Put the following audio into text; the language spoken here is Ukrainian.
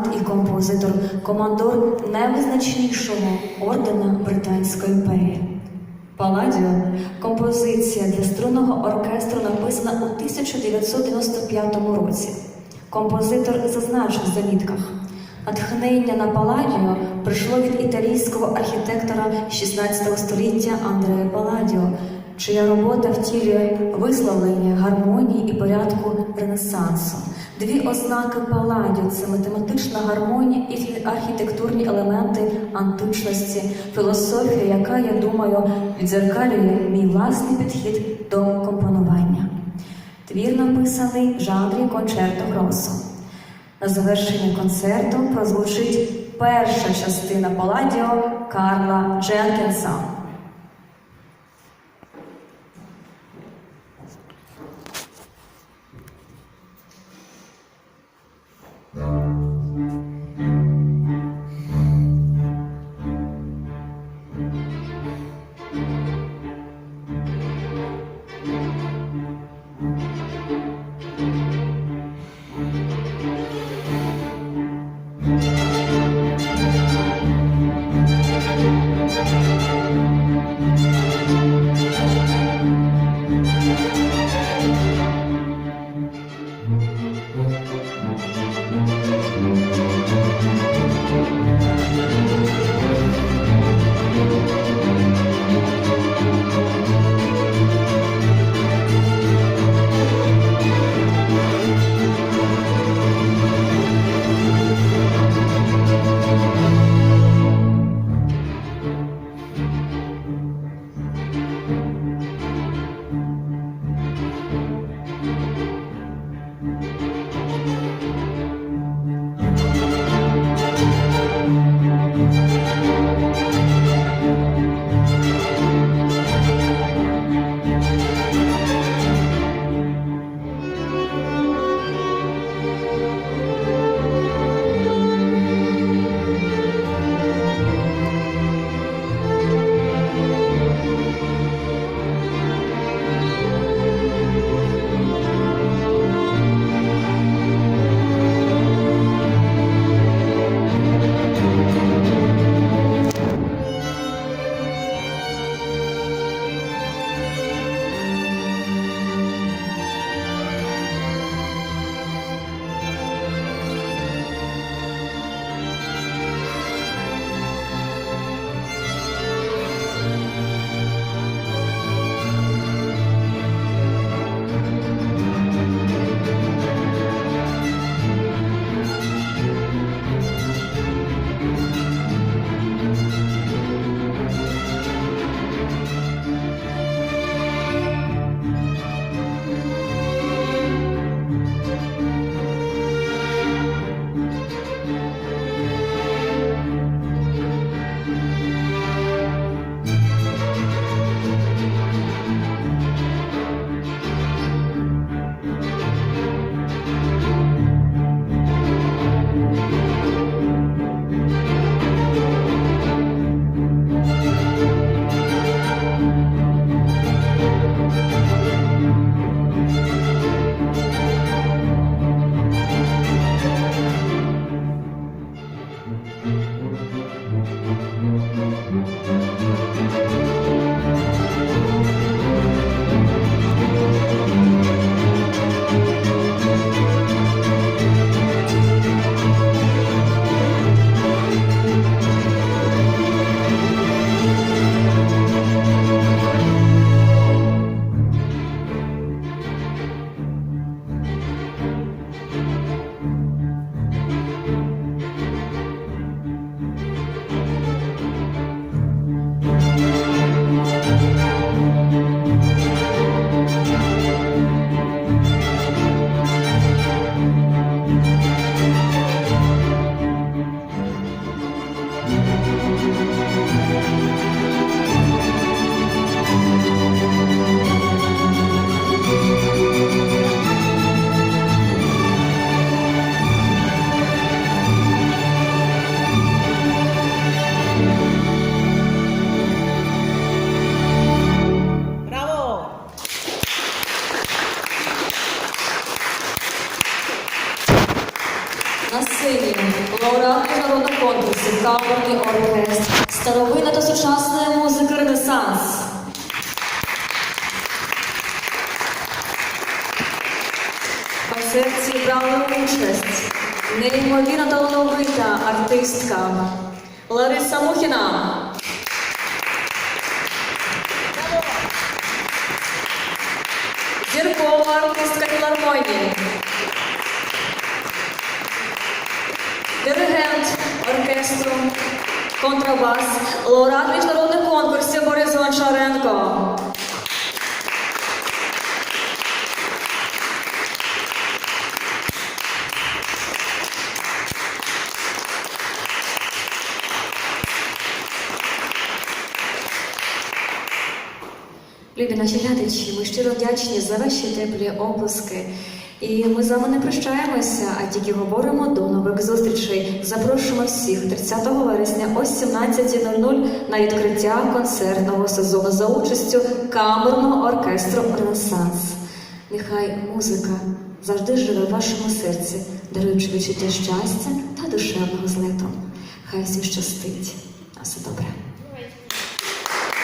музикант і композитор, командор найвизначнішого ордена Британської імперії. Паладіо композиція для струнного оркестру написана у 1995 році. Композитор зазначив в замітках. Натхнення на Паладіо прийшло від італійського архітектора 16 століття Андреа Паладіо, чия робота втілює висловлення гармонії і порядку Ренесансу. Дві ознаки Паладіо це математична гармонія і архітектурні елементи античності, філософія, яка, я думаю, відзеркалює мій власний підхід до компонування. Твір написаний в жанрі концерто гросо. На завершення концерту прозвучить перша частина Паладіо Карла Дженкінса. Thank you. Лауреат міжнародного конкурсу, камерний оркестр, старовинна та сучасна музика Ренесанс. В концерті брала участь неймовірно талановита артистка Лариса Мухіна. Зіркова артистка філармонії. Оркестру, контрабас, лауреат міжнародних конкурсів Борис Гончаренко. Любі наші глядачі, ми щиро вдячні за ваші теплі оплески. І ми з вами не прощаємося, а тільки говоримо до нових зустрічей. Запрошуємо всіх 30 вересня о 17.00 на відкриття концертного сезону за участю камерного оркестру Ренесанс. Нехай музика завжди живе в вашому серці, даруючи відчуття щастя та душевного злету. Хай всім щастить. На все добре.